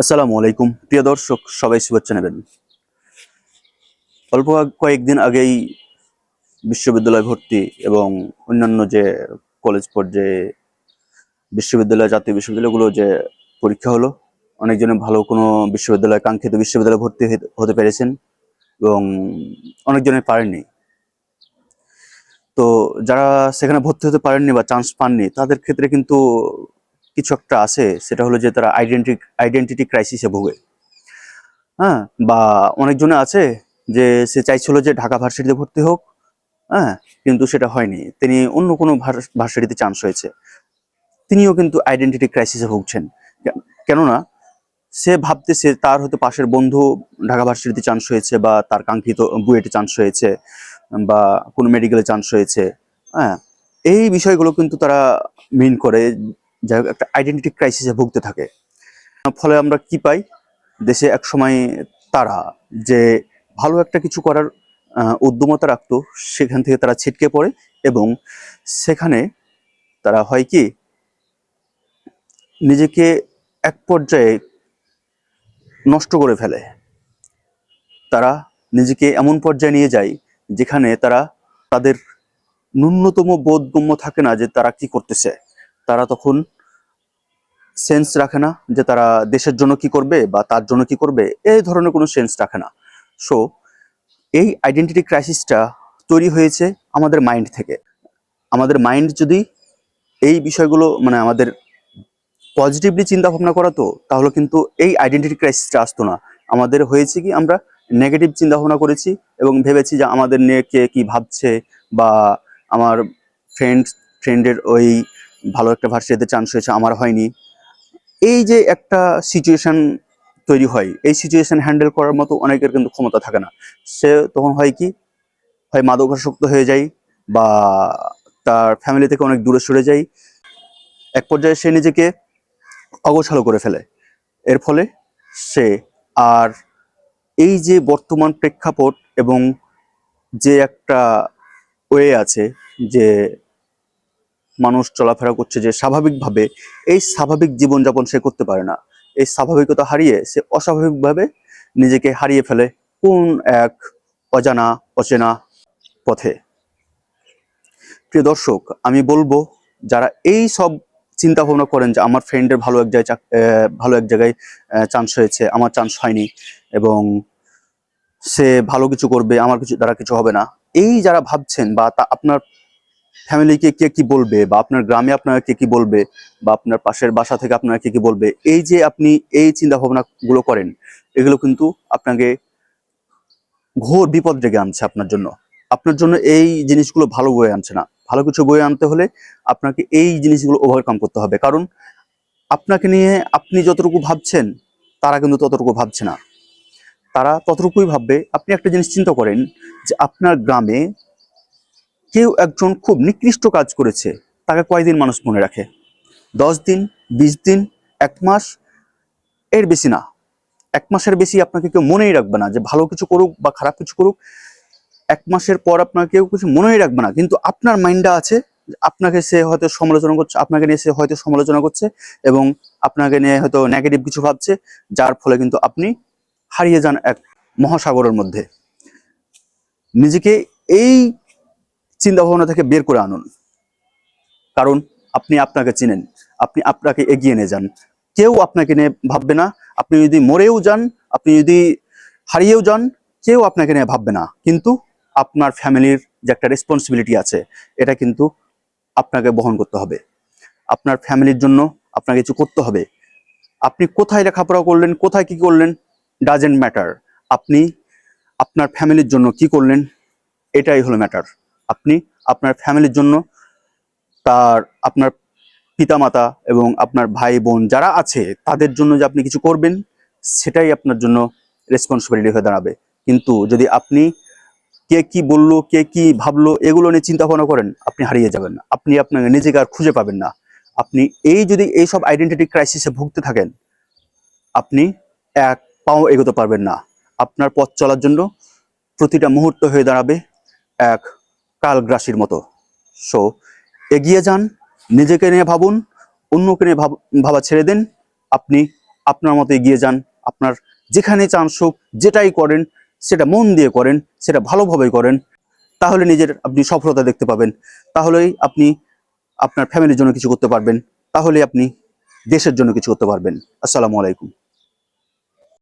আসসালামু আলাইকুম। প্রিয় দর্শক, সবাই শুভেচ্ছা নেবেন। অল্প কয়েকদিন আগেই বিশ্ববিদ্যালয় ভর্তি এবং অন্যান্য যে কলেজ পর্যায়ে বিশ্ববিদ্যালয়, জাতীয় বিশ্ববিদ্যালয়গুলো যে পরীক্ষা হলো, অনেকজনে ভালো কোনো বিশ্ববিদ্যালয়, কাঙ্ক্ষিত বিশ্ববিদ্যালয়ে ভর্তি হতে- পেরেছেন এবং অনেকজনে পারেননি। তো যারা সেখানে ভর্তি হতে পারেননি বা চান্স পাননি, তাদের ক্ষেত্রে কিন্তু কিছু একটা আছে, সেটা হলো যে তারা আইডেন্টি আইডেন্টিটি ক্রাইসিসে ভোগে। হ্যাঁ বা অনেকজনে আছে যে সে চাইছিল যে ঢাকা ভার্সিটিতে ভর্তি হোক হ্যাঁ কিন্তু সেটা হয়নি। তিনি অন্য কোনো ভার- ভার্সিটিতে চান্স হয়েছে। তিনিও কিন্তু আইডেন্টিটি ক্রাইসিসে ভুগছেন। কেননা সে ভাবতেছে তার হয়তো পাশের বন্ধু ঢাকা ভার্সিটিতে চান্স হয়েছে বা তার কাঙ্ক্ষিত বুয়েটে চান্স হয়েছে বা কোনো মেডিকেলে চান্স হয়েছে। হ্যাঁ এই বিষয়গুলো কিন্তু তারা মিন করে। যাই হোক, একটা আইডেন্টিটি ক্রাইসিসে ভুগতে থাকে। ফলে আমরা কি পাই? দেশে এক সময় তারা যে ভালো একটা কিছু করার উদ্যমতা রাখতো, সেখান থেকে তারা ছিটকে পড়ে এবং সেখানে তারা হয় কি? নিজেকে এক পর্যায়ে নষ্ট করে ফেলে। তারা নিজেকে এমন পর্যায়ে নিয়ে যায়, যেখানে তারা তাদের ন্যূনতম বোধগম্য থাকে না যে তারা কি করতেছে। তারা তখন সেন্স রাখে না যে তারা দেশের জন্য কি করবে বা তার জন্য কি করবে এই ধরনের কোনো সেন্স রাখে না। সো এই আইডেন্টিটি ক্রাইসিসটা তৈরি হয়েছে আমাদের মাইন্ড থেকে। আমাদের মাইন্ড যদি এই বিষয়গুলো মানে আমাদের পজিটিভলি চিন্তা ভাবনা করাতো, তাহলে কিন্তু এই আইডেন্টিটি ক্রাইসিসটা আসতো না। আমাদের হয়েছে কি, আমরা নেগেটিভ চিন্তা ভাবনা করেছি এবং ভেবেছি যে আমাদের নিয়ে কে কী ভাবছে বা আমার ফ্রেন্ড ফ্রেন্ডের ওই ভালো একটা ভার্সিটিতে চান্স হয়েছে, আমার হয়নি। এই যে একটা সিচুয়েশান তৈরি হয়, এই সিচুয়েশান হ্যান্ডেল করার মতো অনেকের কিন্তু ক্ষমতা থাকে না। সে তখন হয় কি, হয় মাদকাসক্ত হয়ে যায় বা তার ফ্যামিলি থেকে অনেক দূরে সরে যায় এক পর্যায়ে সে নিজেকে অগোছালো করে ফেলে। এর ফলে সে আর এই যে বর্তমান প্রেক্ষাপট এবং যে একটা ওয়ে আছে যে মানুষ চলাফেরা করছে যে স্বাভাবিকভাবে এই স্বাভাবিক জীবনযাপন সে করতে পারে না। এই স্বাভাবিকতা হারিয়ে সে অস্বাভাবিকভাবে নিজেকে হারিয়ে ফেলে কোন এক অজানা, অচেনা পথে। প্রিয় দর্শক, আমি বলব, যারা এই সব চিন্তা ভাবনা করেন যে আমার ফ্রেন্ডের ভালো এক জায়গায় ভালো এক জায়গায় চান্স হয়েছে, আমার চান্স হয়নি এবং সে ভালো কিছু করবে, আমার কিছু, দ্বারা কিছু হবে না। এই যারা ভাবছেন বা তা আপনার ফ্যামিলিকে কে কি বলবে? বা আপনার গ্রামে আপনারা কে কি বলবে? বা আপনার পাশের বাসা থেকে আপনারা কে কি বলবে? এই যে আপনি এই চিন্তা ভাবনা গুলো করেন, এগুলো কিন্তু আপনাকে ঘোর বিপদ ডেকে আনছে আপনার জন্য। আপনার জন্য এই জিনিসগুলো ভালো বয়ে আনছে না। ভালো কিছু বয়ে আনতে হলে আপনাকে এই জিনিসগুলো ওভারকাম করতে হবে। কারণ আপনাকে নিয়ে আপনি যতটুকু ভাবছেন, তারা কিন্তু ততটুকু ভাবছে না। তারা ততটুকুই ভাববে। আপনি একটা জিনিস চিন্তা করেন যে আপনার গ্রামে কেউ একজন খুব নিকৃষ্ট কাজ করেছে, তাকে কয়দিন মানুষ মনে রাখে? দশ দিন, বিশ দিন, এক মাস? এর বেশি না। এক মাসের বেশি আপনাকে কেউ মনেই রাখবে না যে ভালো কিছু করুক বা খারাপ কিছু করুক। এক মাসের পর আপনাকে কেউ কিছু মনেই রাখবে না। কিন্তু আপনার মাইন্ডটা আছে, আপনাকে সে হয়তো সমালোচনা করছে, আপনাকে নিয়ে সে হয়তো সমালোচনা করছে এবং আপনাকে নিয়ে হয়তো নেগেটিভ কিছু ভাবছে, যার ফলে কিন্তু আপনি হারিয়ে যান এক মহাসাগরের মধ্যে। নিজেকে এই চিন্তা ভাবনা থেকে বের করে আনুন। কারণ আপনি আপনাকে চিনেন, আপনি আপনাকে এগিয়ে নিয়ে যান। কেউ আপনাকে নিয়ে ভাববে না, আপনি যদি মরেও যান, আপনি যদি হারিয়েও যান, কেউ আপনাকে নিয়ে ভাববে না। কিন্তু আপনার ফ্যামিলির যে একটা রেসপন্সিবিলিটি আছে, এটা কিন্তু আপনাকে বহন করতে হবে। আপনার ফ্যামিলির জন্য আপনাকে কিছু করতে হবে। আপনি কোথায় লেখাপড়া করলেন, কোথায় কি করলেন ডাজেন্ট ম্যাটার আপনি আপনার ফ্যামিলির জন্য কি করলেন, এটাই হলো ম্যাটার আপনি আপনার ফ্যামিলির জন্য, তার আপনার পিতামাতা এবং আপনার ভাই বোন যারা আছে, তাদের জন্য যে আপনি কিছু করবেন, সেটাই আপনার জন্য রেসপন্সিবিলিটি হয়ে দাঁড়াবে। কিন্তু যদি আপনি কে কি বলল, কে কি ভাবলো, এগুলো নিয়ে চিন্তা ভাবনা করেন, আপনি হারিয়ে যাবেন না। আপনি আপনাকে নিজেকে আর খুঁজে পাবেন না। আপনি এই যদি এই সব আইডেন্টিটি ক্রাইসিসে ভুগতে থাকেন, আপনি এক পাও এগোতে পারবেন না। আপনার পথ চলার জন্য প্রতিটা মুহূর্ত হয়ে দাঁড়াবে এক কালগ্রাসীর মতো। সো এগিয়ে যান, নিজেকে নিয়ে ভাবুন, অন্যকে নিয়ে ভাবা ছেড়ে দেন। আপনি আপনার মতো এগিয়ে যান, আপনার যেখানে চান সুখ, যেটাই করেন, সেটা মন দিয়ে করেন, সেটা ভালোভাবে করেন। তাহলে নিজের আপনি সফলতা দেখতে পাবেন। তাহলেই আপনি আপনার ফ্যামিলির জন্য কিছু করতে পারবেন। তাহলে আপনি দেশের জন্য কিছু করতে পারবেন। আসসালামু আলাইকুম।